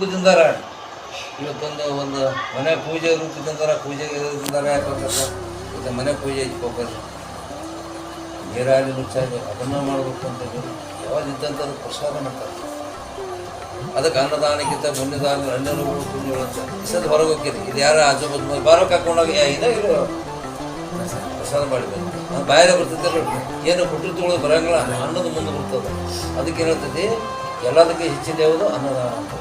ರೂಪದಿಂದಾರ. ಇವತ್ತೊಂದು ಒಂದು ಮನೆ ಪೂಜೆ ರೂಪದಿಂದಾರ ಪೂಜೆ ರೂಪದಿಂದಾರ ಯಾಕಂದ್ರೆ ಮನೆ ಪೂಜೆ ಇಟ್ಕೋಬೇಕು ನೀರಾಗಿ ಮುಚ್ಚಾಗಿ ಅದನ್ನು ಮಾಡಬೇಕು ಅಂತ ಹೇಳಿ ಯಾವಾಗ ಇದ್ದಂಥದ್ದು ಪ್ರಸಾದ ಮಾಡ್ತಾರೆ. ಅದಕ್ಕೆ ಅನ್ನದಾನಕ್ಕಿಂತ ಮುನ್ನದಾನ ಅನ್ಯರು ಪುಣ್ಯಗಳು ಅಂತ ಹೊರಗೆ ಹೋಗ್ತೀರಿ ಇದು ಯಾರ ಆಜು ಬಾಜು ಬಾರೋಕೆ ಹಾಕೊಂಡೋಗಿ ಇದ ಪ್ರಸಾದ ಮಾಡಬೇಕು ನಾನು ಬಾಯಿಲೆ ಬರ್ತೈತೆ ಏನು ಕೊಟ್ಟರು ತುಳಿದು ಬರೋಂಗಿಲ್ಲ ಅನ್ನದ ಮುಂದೆ ಬರ್ತದೆ. ಅದಕ್ಕೆ ಹೇಳ್ತೈತಿ? ಎಲ್ಲದಕ್ಕೆ ಹೆಚ್ಚಿನ ಯಾವುದು ಅನ್ನದಾನ ಅಂತ.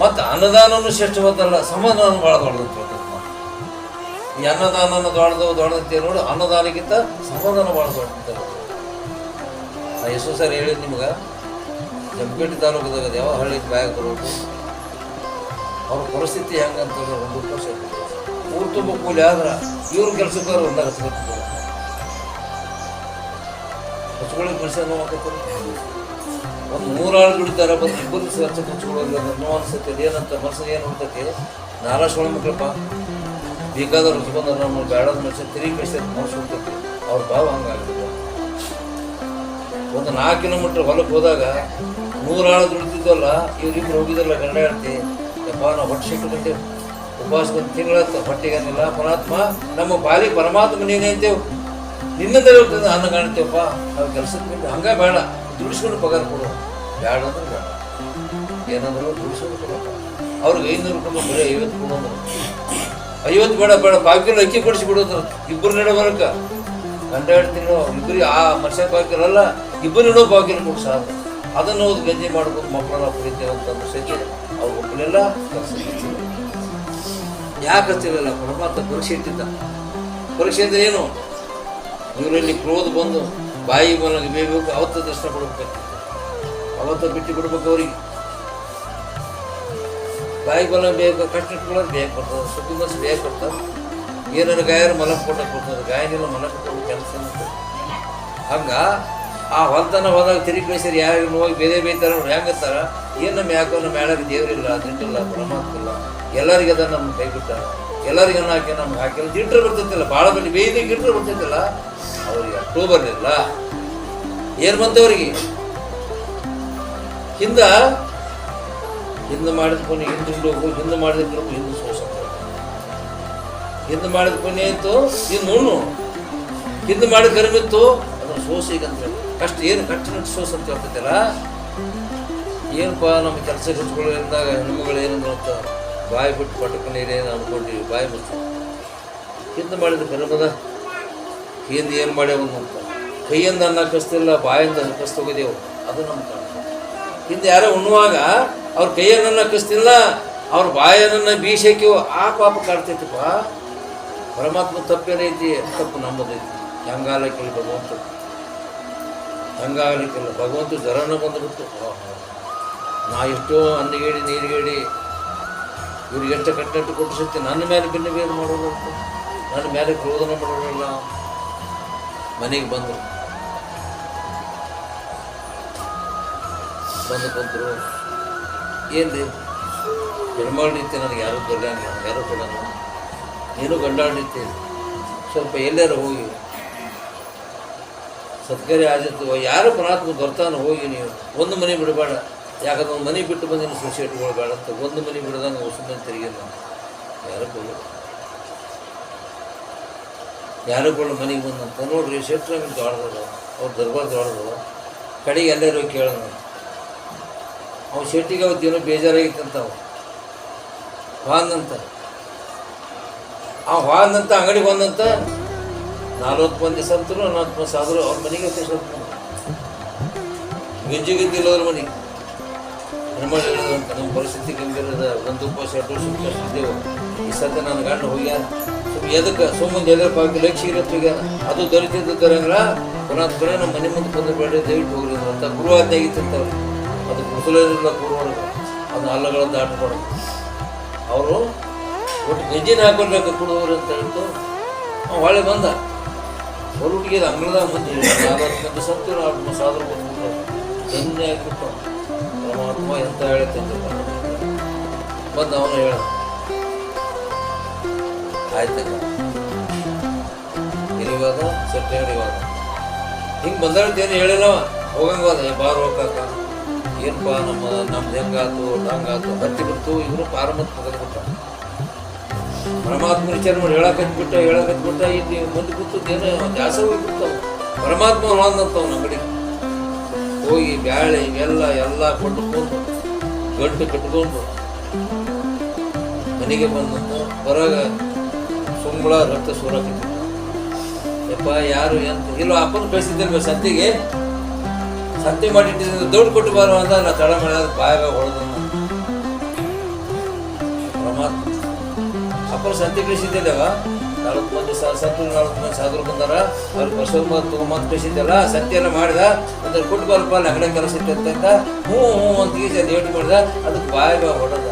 ಮತ್ತು ಅನ್ನದಾನವೂ ಶ್ರೇಷ್ಠವಾದಲ್ಲ ಸಮಾಧಾನ ಭಾಳ ದೊಡ್ಡದಂತ ಈ ಅನ್ನದಾನ ದೊಡ್ಡದು, ದೊಡ್ಡದಂತೆ ನೋಡಿ, ಅನ್ನದಾನಕ್ಕಿಂತ ಸಮಾಧಾನ ಭಾಳ ದೊಡ್ಡದಂತ ನಾ ಎಷ್ಟು ಸರ್ ಹೇಳಿದ್ ನಿಮ್ಗೆ ಜಂಪೇಟೆ ತಾಲೂಕದಾಗ ಯಾವ ಹಳ್ಳಿ ಬ್ಯಾಗ್ ಬರೋದು ಅವ್ರ ಪರಿಸ್ಥಿತಿ ಹೆಂಗಂತಂದ್ರೆ ಒಂದು ವರ್ಷ ಊರು ತುಂಬ ಕೂಲಿ ಆದ್ರೆ ಇವ್ರ ಕೆಲಸಕ್ಕೆ ಒಂದಾಗ ಹಸುಗಳಿಗೆ ನೋವು ಆಕೈತಲ್ಲ. ಒಂದು ನೂರಾರು ದುಡಿತಾರ ಬಂದು ಇಬ್ಬರು ದಿವಸ ಹಚ್ಚಕ್ಕೆ ಅನ್ನೋ ಅನ್ಸುತ್ತೆ ಏನಂತ ಮನಸ್ಸು ಏನು ಅಂತೈತಿ ನಾರಾಶ್ ಮಕ್ಕಳಪ್ಪ ಬೇಕಾದವ್ರು ಬಂದ್ರೆ ನಮ್ಮ ಬೇಡದ ಮನುಷ್ಯ ತಿರುಗಿ ಕಳಿಸಿದ ಮನಸ್ಸು ಹೋಗ್ತೈತಿ ಅವ್ರ ಭಾವ ಹಂಗಾಗ್ತದೆ ಒಂದು ನಾಲ್ಕು ಕಿಲೋಮೀಟ್ರ್ ಹೊಲಕ್ಕೆ ಹೋದಾಗ ನೂರಾಳು ದುಡಿತಿದ್ದಲ್ಲ ಇವ್ರಿಬ್ರು ಹೋಗಿದ್ದಲ್ಲ ಗಂಡ ಹೇಳ್ತಿ ಯಪ್ಪ ನಾವು ಹೊಟ್ಟೆ ಸಿಕ್ಕಿಬಿಟ್ಟೆ ಉಪವಾಸ ಒಂದು ತಿಂಗಳ ಹೊಟ್ಟೆಗೇನಿಲ್ಲ ಪರಮಾತ್ಮ ನಮ್ಮ ಬಾಲಿ ಪರಮಾತ್ಮ ನೀನೇ ಅಂತೇವು ನಿನ್ನದೇ ಅನ್ನ ಕಾಣ್ತೇವಪ್ಪ. ನಾವು ಕೆಲಸಕ್ಕೆ ಹಂಗೆ ಬೇಡ. ದುಡಿಸ್ಕೊಂಡು ಪಗಾರ ಕೊಡು ಬೇಡ ಅಂದ್ರೆ ಬೇಡ ಏನಂದ್ರು ದುಡಿಸ್ಕೊಂಡು ಕೊಡಪ್ಪ ಅವ್ರಿಗೆ ಐನೂರು ರೂಪಾಯಿ ಬರೀ ಐವತ್ತು ಕೊಡೋದು ಐವತ್ತು ಬೇಡ ಬೇಡ ಬಾಕಿ ಅಕ್ಕಿ ಕೊಡಿಸಿ ಬಿಡೋದು ಇಬ್ಬರು ನಡೆ ಬರಕ ಗಂಡ ಹೇಳ್ತೀನಿ ಇಬ್ಬರಿಗೆ ಆ ಮನುಷ್ಯ ಬಾಕಿರಲ್ಲ ಇಬ್ಬರು ಇಡೋ ಬಾಕಿ ಕೊಡು ಸಾಕು. ಅದನ್ನು ಹೋದ್ ಗಂಜಿ ಮಾಡ್ಕೊಂಡು ಮಕ್ಕಳನ್ನ ಕುಡಿತೇವೆ ಅಂತ ಸತಿ ಅವ್ರ ಕೆಲಸ ಯಾಕೆ ಹಚ್ಚಿರಲಿಲ್ಲ ಪರಮಾತ್ಮ ಪರೀಕ್ಷೆ ಇಟ್ಟಿದ್ದ. ಪರೀಕ್ಷೆ ಅಂದ್ರೆ ಏನು? ಇವರಲ್ಲಿ ಕ್ರೋಧ ಬಂದು ಬಾಯಿ ಬಲ ಬೇಯಬೇಕು, ಅವತ್ತು ದರ್ಶನ ಕೊಡ್ಬೇಕು. ಅವತ್ತು ಬಿಟ್ಟು ಬಿಡ್ಬೇಕು ಅವ್ರಿಗೆ. ಬಾಯಿ ಬಲ ಬೇಕು ಕಷ್ಟ ಇಟ್ಕೊಳ್ಳೋದು ಬೇಗ ಕೊಡ್ತದೆ ಸುದ್ದಿ ಮನಸ್ಸು ಬೇಗ ಕೊಡ್ತಾರೆ ಏನಾರು ಗಾಯರು ಮಲ ಕೊಟ್ಟಕ್ಕೆ ಕೊಡ್ತದೆ ಗಾಯನೆಲ್ಲ ಮಲ ಕೊಟ್ಟು ಕೆಲಸ ಹಂಗ ಆ ಹೊಲ್ತನ ಹೋದಾಗ ತಿರುಗಿ ಕಳಿಸಿರಿ ಯಾರು ಹೋಗಿ ಬೇರೆ ಬೇಯ್ತಾರ, ಅವ್ರು ಹೆಂಗತ್ತಾರ ಏನು ನಮ್ಮ ಯಾಕೋ ನಮ್ಮ ಮೇಳಗೆ ದೇವರಿಲ್ಲ ದಿಂಡಿಲ್ಲ ಪರಮಾತ್ಮ ಇಲ್ಲ ಎಲ್ಲರಿಗೆ ಅದನ್ನು ನಮ್ಗೆ ಕೈ ಬಿಟ್ಟಾರ. ಎಲ್ಲರಿಗೆ ಹಾಕಿ ನಮ್ಗೆ ಹಾಕಿಲ್ಲ. ಗಿಟ್ರೆ ಬರ್ತೈತಿಲ್ಲ. ಭಾಳ ಬಂದು ಬೇಯ್ದಿ ಗಿಟ್ರೆ ಬರ್ತೈತಿಲ್ಲ. ಅವ್ರಿಗೆ ಅಕ್ಟೋಬರ್ ಬರಲಿಲ್ಲ ಏನು ಬಂತವ್ರಿಗೆ ಹಿಂದ, ಹಿಂದೆ ಮಾಡಿದ ಕೊನೆ ಹಿಂದೆ ಹೋಗು ಹಿಂದೆ ಮಾಡಿದ ಕೊನೆ ಹಿಂದೆ ಸೋಸ ಹಿಂದೆ ಮಾಡಿದ ಕೊನೆ ಆಯಿತು ಇನ್ನು ಉಣ್ಣು ಹಿಂದೆ ಮಾಡಿದ ಕರಿಮಿತ್ತು ಇತ್ತು? ಸೋಸಿ ಈಗ ಅಂತ ಕಷ್ಟ ಏನು? ಕಟ್ಟಿನ ಸೋಸ್ ಅಂತ ಹೇಳ್ತೈತಲ್ಲ ಏನಪ್ಪ ನಮ್ಮ ಕೆಲಸ ಹಚ್ಕೊಳ್ಳೋದ್ರಿಂದಾಗ ಹೆಣ್ಮಗಳು ಏನು ಅಂತ ಬಾಯಿ ಬಿಟ್ಟು ಪಟ್ಟಕ್ಕೆ ನೀರೇನು ಅಂದ್ಕೊಂಡಿವಿ ಬಾಯಿ ಮುಚ್ಚು ಹಿಂದೆ ಮಾಡಿದ ಕರ್ಮದ ಹಿಂದೆ ಏನು ಮಾಡ್ಯಾವ ಅಂತ. ಕೈಯಿಂದ ಅನ್ನ ಕಸ್ತಿಲ್ಲ ಬಾಯಿಂದ ಕಸ್ತ ಹೋಗಿದೆವು ಅದು ನಮ್ಮ ಕಾರಣ ಹಿಂದೆ ಯಾರೋ ಉಣ್ಣುವಾಗ ಅವ್ರ ಕೈಯನ್ನ ಕಸ್ತಿಲ್ಲ ಅವ್ರ ಬಾಯನ್ನ ಬೀಸಕ್ಕೆ ಆ ಪಾಪ ಕಾಡ್ತೈತಿಪ್ಪ. ಪರಮಾತ್ಮ ತಪ್ಪೇನೈತಿ? ತಪ್ಪು ನಂಬದೈತಿ. ಹಂಗಾಲಕ್ಕಿಲ್ಲ ಭಗವಂತ. ಹಂಗಾಗಲಿಕ್ಕಿಲ್ಲ ಭಗವಂತ ಜ್ವರನ ಬಂದ್ಬಿಟ್ಟು. ನಾ ಎಷ್ಟೋ ಅನ್ನಗೇಡಿ ನೀರುಗೇಡಿ ಇವ್ರಿಗೆ ಎಷ್ಟು ಕಟ್ಟಟ್ಟು ಕೊಟ್ಟು ಸತ್ಯ ನನ್ನ ಮೇಲೆ ಭಿನ್ನ ಬೇರೆ ಮಾಡೋದು ನನ್ನ ಮೇಲೆ ಕ್ರೋಧನ ಮಾಡೋರಲ್ಲ. ಮನೆಗೆ ಬಂದರು. ಬಂದು ಬಂದರು ಏನು ಹೆಣ್ಮಗಳು ನಿಂತೆ ನನಗೆ ಯಾರು ದೊಡ್ಡಂಗಿಲ್ಲ ಯಾರೂ ಯಾರು ಕೊಡೋಣ ನೀನು ಗಂಡಾಳ ನಿಂತೆ ಸ್ವಲ್ಪ ಎಲ್ಲಾರು ಹೋಗಿ. ಸತ್ಕರಿ ಆಗಿತ್ತು ಯಾರು ಪರಾತ್ಮ ಬರ್ತಾನೆ ಹೋಗಿ ನೀವು. ಒಂದು ಮನೆ ಬಿಡಬೇಡ. ಯಾಕಂದ್ರೆ ಒಂದು ಮನೆ ಬಿಟ್ಟು ಬಂದಿನ ಸೊಸೈಟಿ ಕೊಡಬೇಡ ಅಂತ. ಒಂದು ಮನೆ ಬಿಡದಂಗೆ ಹೊಸ ತೆರಿಗೆ ಯಾರು ಕೊಡ ಯಾರು ಕೊಡ ಮನೆಗೆ ಬಂದಂತ ನೋಡ್ರಿ ಶೆಟ್ರಂಗ್ ದೊಡ್ಡದವ ಅವ್ರು ದರ್ಬಾರ್ ದೊಡ್ದು ಕಡೆಗೆ ಎಲ್ಲರೂ ಕೇಳೋಣ. ಅವ್ನು ಶೆಟ್ಟಿಗೆ ಅವತ್ತು ಏನೋ ಬೇಜಾರಾಗಿತ್ತಂತ ಅವ ಹಾಂದಂತ ಆ ಹಾಂದಂತ ಅಂಗಡಿಗೆ ಬಂದಂತ ನಲ್ವತ್ತು ಮಂದಿ ಸಂತರು, ನಲ್ವತ್ತು ಮಂದಿ ಸಾದ್ರು ಅವ್ರ ಮನೆಗೆ ಸ್ವಲ್ಪ ಗಿಜ್ಜು ಗಿದ್ದಿಲ್ಲ ಅವ್ರ ಮನೆಗೆ ಹೇಳಿದಂತ ನಮ್ಮ ಪರಿಸ್ಥಿತಿ ಗಂಭೀರದ, ಒಂದು ಉಪವಾಸ, ಎರಡು ಇದ್ದೆವು. ಈ ಸತ್ಯ ನನ್ನ ಗಂಡ ಹೋಗ್ಯಾರ ಎದಕ್ಕೆ ಸುಮ್ಮನೆ ಎದ್ರಪ್ಪ ಪಾಕಿ ಲಕ್ಷ ಇರತ್ತೀಗೆ ಅದು ದೊರೆತಿದ್ದು ದೊರಂಗಿಲ್ಲ ಪುನಃ ಪುನಃ ನಮ್ಮ ಮನೆ ಮುಂದೆ ಬಂದು ಬೇಡ ದಯವಿಟ್ಟು ಹೋಗ್ರಿ ಅಂತ. ಗುರುವಾಜ್ಞೆ ಆಗಿತ್ತಂತ ಅವ್ರು ಅದು ಮುಸಲೇನಿಲ್ಲ ಕೂರೋಣ ಅದು ಅಲ್ಲಗಳನ್ನು ದಾಟಬಾರ್ದು ಅವರು ಒಟ್ಟು ಗೆಜ್ಜಿನ ಹಾಕೊಳ್ಬೇಕು ಕುಡುವರು ಅಂತ ಹೇಳ್ತು ಅವ್ನು ಹೊಳೆ ಬಂದ. ಹೊರಟಿಗೆ ಅಂಗಳದ ಮಂದಿ ಅದಕ್ಕೆ ಮಂದಿ ಸತ್ತು ನಾಲ್ಕು ಸಾದ್ರು ಬಂದ್ಬಿಟ್ಟು ಗಂಜಿ ಹಾಕ್ಬಿಟ್ಟು ಪರಮಾತ್ಮ ಎಂತ ಹೇಳುತ್ತಂತ ಬಂದು ಅವನು ಹೇಳ ಇವಾಗ? ಸೆಪ್ಟೆಂಬರ್ ಇವಾಗ. ಹಿಂಗೆ ಬಂದಾಡ್ತೀನಿ ಹೇಳಿಲ್ಲವ ಹೋಗಂಗೋದ ಹೋದ. ಬಾರು ಹೋಗಕ್ಕ ಏನಪ್ಪ ನಮ್ಮ, ನಮ್ದು ಹೆಂಗಾತು, ಹಂಗಾತು. ಹತ್ತಿ ಬಿಡ್ತು ಇವರು ಪಾರಮತ್ ಮಗದ್ಬಿಟ್ಟ ಪರಮಾತ್ಮ ವಿಚಾರ ಮಾಡಿ ಹೇಳಕ್ಕೆ ಹೇಳಕತ್ಬಿಟ್ಟ ಇಲ್ಲಿ ಮುಂದೆ ಕೂತದ್ದೇನೋ ದಾಸ ಹೋಗ್ಬಿಡ್ತಾವ ಪರಮಾತ್ಮ ಹೊಳಂದಂತವ್ ನಮ್ಮ ಕಡೆ. ಹೋಗಿ ಬ್ಯಾಳೆ ಹಿಂಗೆಲ್ಲ ಎಲ್ಲ ಕೊಟ್ಟುಕೊಂಡು ಗಂಟು ಕಟ್ಕೊಂಡು ಮನೆಗೆ ಬಂದಂತ ಹೊರಗ ಸುಂಬಳ ರಕ್ತ ಸೂರಕತ್ತಿ ಯಪ್ಪ, ಯಾರು ಎಂತ? ಇಲ್ಲ, ಅಪ್ಪನ ಕಳಿಸಿದ್ದಿಲ್ವ ಸತ್ತಿಗೆ ಸತ್ತಿ ಮಾಡಿಟ್ಟಿದ್ದು ದೊಡ್ಡ ಕೊಟ್ಟು ಬಾರೋ ಅಂತ ನಾ ತಡ ಮಾಡಿದ ಬಾಯಾಗ ಹೊಡೆದ ಪರಮಾತ್ಮ. ಅಪ್ಪನ ಸತ್ತಿ ಕಳಿಸಿದ್ದಿಲ್ಲವ? ನಾಲ್ಕು ಮಂದಿ ಸತ್ತು ನಾಲ್ಕು ಮಂದಿ ಸಾಧರು ಬಂದಾರ. ಅವ್ರು ಬಸವ ತೊಗೊಂಬಂದು ಕಳಿಸಿದ್ದಲ್ಲ. ಸತ್ಯನ ಮಾಡಿದ ಅಂದ್ರೆ ಕೊಟ್ಟು ಬರಪ್ಪ ನಗಡೆ ಅಂತ ಹ್ಞೂ ಹ್ಞೂ ಅಂತ ಈಗ ಲೇಟ್ ಮಾಡಿದ, ಅದಕ್ಕೆ ಬಾಯಾಗ ಹೊಡೆದ.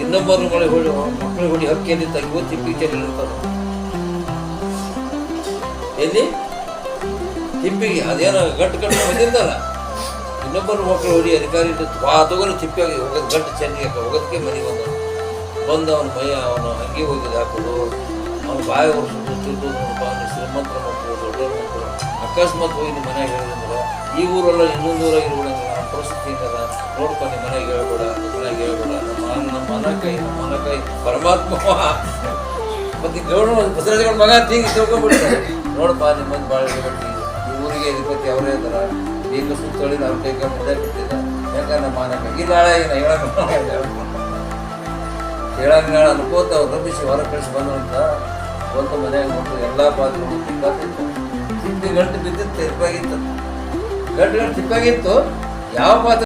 ಇನ್ನೊಬ್ಬರು ಮಳೆ ಹೊಡಿ ಮಕ್ಕಳು ಹೊಡಿ ಹಕ್ಕಿಯಲ್ಲಿ ತಿಪ್ಪಿ ಪೀಚರ್ ಇರ್ತಾರೆ ಎಲ್ಲಿ? ತಿಪ್ಪಿಗೆ. ಅದೇನೋ ಗಟ್ಟು ಗಟ್ಟು ಬಂದಿರ್ತಾರ ಇನ್ನೊಬ್ಬರು ಮಕ್ಕಳು ಹೊಡಿ ಅಧಿಕಾರಿ ತಗೊಂಡು ತಿಪ್ಪಿಯಾಗಿ ಹೋಗೋದು ಗಟ್ಟು ಚೆನ್ನಿಗೆ ಹೋಗೋದಕ್ಕೆ ಮನೆಗೆ ಬಂದ ಬಂದು ಅವನ ಮೈ ಅವನ ಅಂಗಿ ಹೋಗಿದ್ದು ಹಾಕೋದು ಅವನ ಬಾಯಿ ಒರೆಸೋದು ತಿರುಗೋದು ಅವ್ನು ಶ್ರೀಮಂತರ ಮಕ್ಕಳು ದೊಡ್ಡವ್ರ ಮಕ್ಕಳು ಅಕಸ್ಮಾತ್ ಹೋಗಿ ನಿಮ್ಮ ಮನೆಗೆ ಹೇಳಿದ್ರೆ ಈ ಊರಲ್ಲ ಇನ್ನೊಂದು ಊರಾಗ ನಮ್ಮ ಪರಿಸ್ಥಿತಿ ಹಿಂಗದ? ನೋಡ್ಕೊ ನಿಮ್ಮ ಮನೆಗೆ ಹೇಳ್ಬೇಡ, ನಿಮ್ಮ ಮನೆಗೆ ಹೇಳ್ಬೇಡ. ನಮ್ಮ ನಮ್ಮ ಮನ ಕೈ, ನಮ್ಮ ಮನ ಕೈ. ಪರಮಾತ್ಮ. ಮತ್ತು ಗೌಡ ಭದ್ರತೆಗಳ ಮಗ ಹಿಂಗೆ ತಿಳ್ಕೊಂಡ್ಬಿಡ್ತಾರೆ. ನೋಡಪ್ಪ ನಿಮ್ಮದು ಭಾಳ ಹೇಳ್ಬಿಟ್ಟು ಈ ಊರಿಗೆ ಅಧಿಪತಿ ಅವರೇ ಇದಾರ ಈಗ ಸುತ್ತೋಳಿ ನಾವು ಕೈ ಮುಂದೆ ಬಿಟ್ಟಿದ್ದ ಯಾಕಂದ್ರೆ ಮಾನಕ ಏನ ಹೇಳಕ್ ಹೇಳಂಗ ಹೇಳ ಅನ್ಕೋತ ಅವ್ರು ರಮಿಸಿ ಹೊರ ಕಳಿಸಿ ಬಂದಂತ ಒಂದು ಮನೆಯಾಗ ನೋಡ್ತು ಎಲ್ಲ ಪಾತ್ರೆ ತಿಂಗಾತಿತ್ತು ತಿಪ್ಪಿ ಗಂಟು ಬಿದ್ದಿತ್ತು, ತಿಪ್ಪಾಗಿತ್ತು. ಗಂಟು ಗಂಟು ತಿಪ್ಪಾಗಿತ್ತು, ಯಾವ ಪಾತ್ರೆ